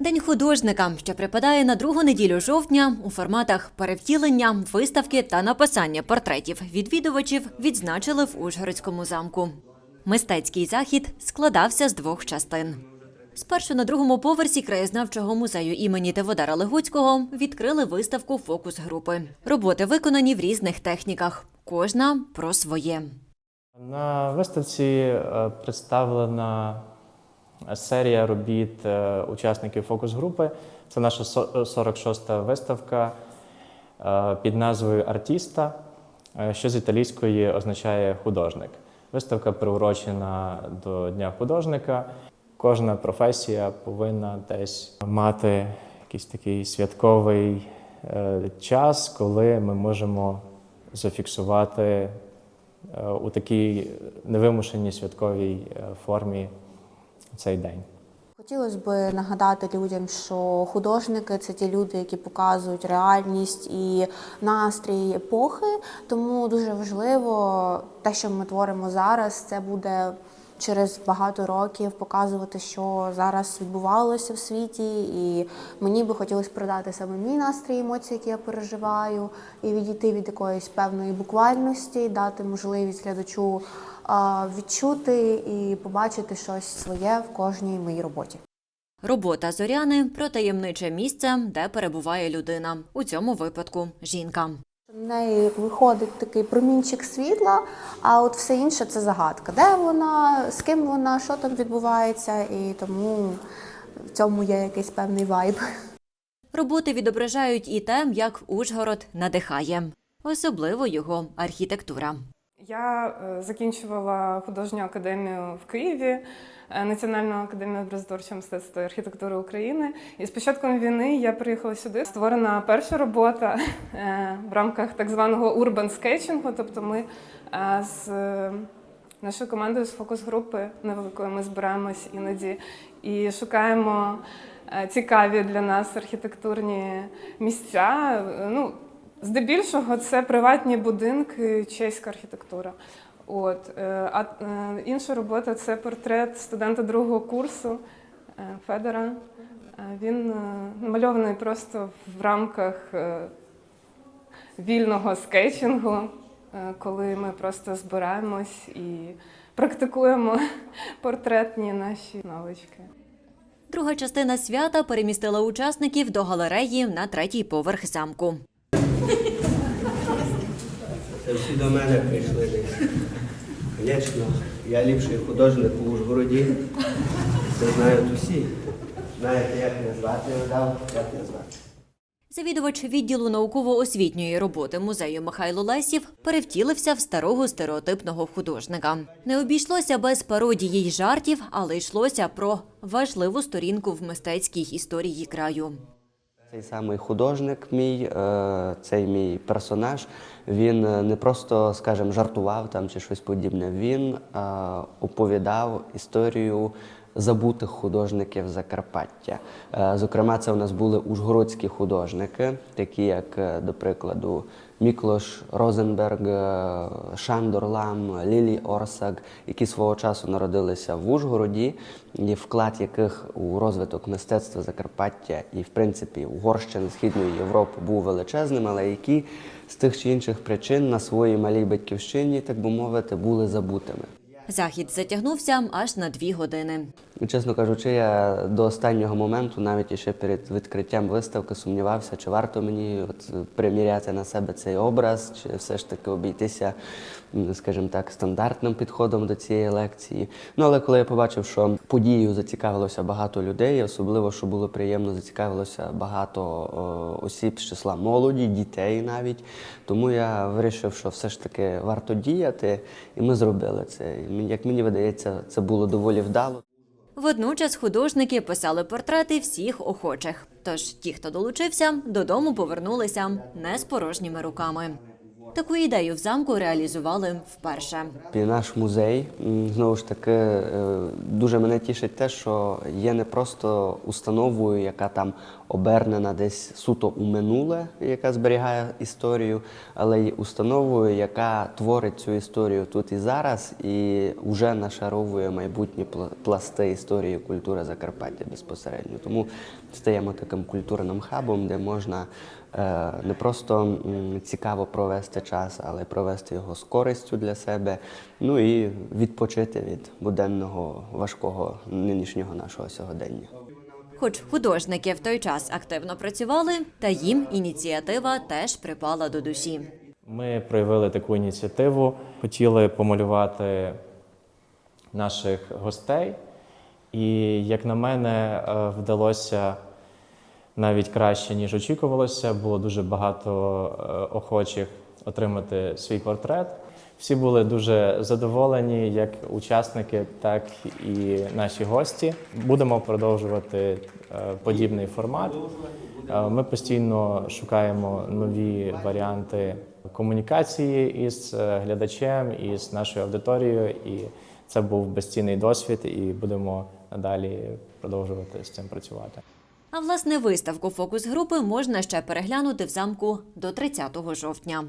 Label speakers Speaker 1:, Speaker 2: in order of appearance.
Speaker 1: День художника, що припадає на другу неділю жовтня, у форматах перевтілення, виставки та написання портретів відвідувачів відзначили в Ужгородському замку. Мистецький захід складався з двох частин. Спершу на другому поверсі краєзнавчого музею імені Теводара Легуцького відкрили виставку фокус групи. Роботи виконані в різних техніках, кожна про своє.
Speaker 2: На виставці е, представлена серія робіт е, учасників фокус-групи. Це наша 46-та виставка е, під назвою Артіста, е, що з італійської означає художник. Виставка приурочена до Дня художника. Кожна професія повинна десь мати якийсь такий святковий е, час, коли ми можемо зафіксувати е, у такій невимушеній святковій е, формі цей день.
Speaker 3: Хотілося б нагадати людям, що художники це ті люди, які показують реальність і настрій епохи. Тому дуже важливо те, що ми творимо зараз, це буде через багато років показувати, що зараз відбувалося в світі. І мені би хотілося передати саме мій настрій, емоції, які я переживаю, і відійти від якоїсь певної буквальності, дати можливість глядачу відчути і побачити щось своє в кожній моїй роботі.
Speaker 1: Робота зоряни про таємниче місце, де перебуває людина. У цьому випадку жінка.
Speaker 3: В неї виходить такий промінчик світла, а от все інше це загадка. Де вона, з ким вона, що там відбувається, і тому в цьому є якийсь певний вайб.
Speaker 1: Роботи відображають і те, як Ужгород надихає, особливо його архітектура.
Speaker 4: Я е, закінчувала художню академію в Києві, е, Національну академію образотворчого мистецтва і архітектури України. І з початком війни я приїхала сюди. Створена перша робота е, в рамках так званого урбан скетчингу. Тобто, ми з нашою командою з фокус-групи невеликою ми збираємось іноді і шукаємо цікаві для нас архітектурні місця. Ну, Здебільшого це приватні будинки, чеська архітектура. От. е, А е, інша робота це портрет студента другого курсу е, Федора. Він намальований просто в рамках вільного скетчингу, коли ми просто збираємось і практикуємо портретні наші навички.
Speaker 1: Друга частина свята перемістила учасників до галереї на третій поверх замку.
Speaker 5: Це всі до мене прийшли десь. Звісно, я ліпший художник у Ужгороді. Це знають усі. Знаєте, як мене звати, дав, як мене звати.
Speaker 1: Завідувач відділу науково-освітньої роботи музею Михайло Лесів перевтілився в старого стереотипного художника. Не обійшлося без пародії й жартів, але йшлося про важливу сторінку в мистецькій історії краю.
Speaker 5: Цей самий художник мій, е, цей мій персонаж, він е, не просто, скажімо, жартував там чи щось подібне. Він е, оповідав історію забутих художників Закарпаття. Е, Зокрема, це у нас були ужгородські художники, такі як, е, до прикладу, Міклош Розенберг, е, Шандор Лам, Лілі Орсак, які свого часу народилися в Ужгороді, і вклад яких у розвиток мистецтва Закарпаття і, в принципі, Угорщини Східної Європи був величезним, але які з тих чи інших причин на своїй малій батьківщині, так би мовити, були забутими.
Speaker 1: Захід затягнувся аж на дві години.
Speaker 5: Чесно кажучи, я до останнього моменту, навіть іще перед відкриттям виставки, сумнівався, чи варто мені от приміряти на себе цей образ, чи все ж таки обійтися, скажімо так, стандартним підходом до цієї лекції. Ну але коли я побачив, що подією зацікавилося багато людей, особливо що було приємно, зацікавилося багато осіб з числа молоді, дітей навіть. Тому я вирішив, що все ж таки варто діяти, і ми зробили це. Як мені видається, це було доволі вдало.
Speaker 1: Водночас художники писали портрети всіх охочих. Тож ті, хто долучився, додому повернулися не з порожніми руками. Таку ідею в замку реалізували вперше.
Speaker 5: І наш музей знову ж таки е, дуже мене тішить те, що є не просто установою, яка там обернена десь суто у минуле, яка зберігає історію, але й установою, яка творить цю історію тут і зараз, і вже нашаровує майбутні пла- пласти історії культури Закарпаття безпосередньо. Тому стаємо таким культурним хабом, де можна е, не просто цікаво провести час, але й провести його з користю для себе, ну і відпочити від буденного важкого нинішнього нашого сьогодення.
Speaker 1: Хоч художники в той час активно працювали, та їм ініціатива теж припала до душі.
Speaker 2: Ми проявили таку ініціативу, хотіли помалювати наших гостей, і, як на мене, е, вдалося навіть краще, ніж очікувалося. Було дуже багато е, охочих отримати свій портрет. Всі були дуже задоволені, як учасники, так і наші гості. Будемо продовжувати е, подібний формат. Е, Ми постійно шукаємо нові варіанти комунікації із е, глядачем, із нашою аудиторією, і це був безцінний досвід, і будемо надалі продовжувати з цим працювати.
Speaker 1: А власне виставку фокус групи можна ще переглянути в замку до 30 жовтня.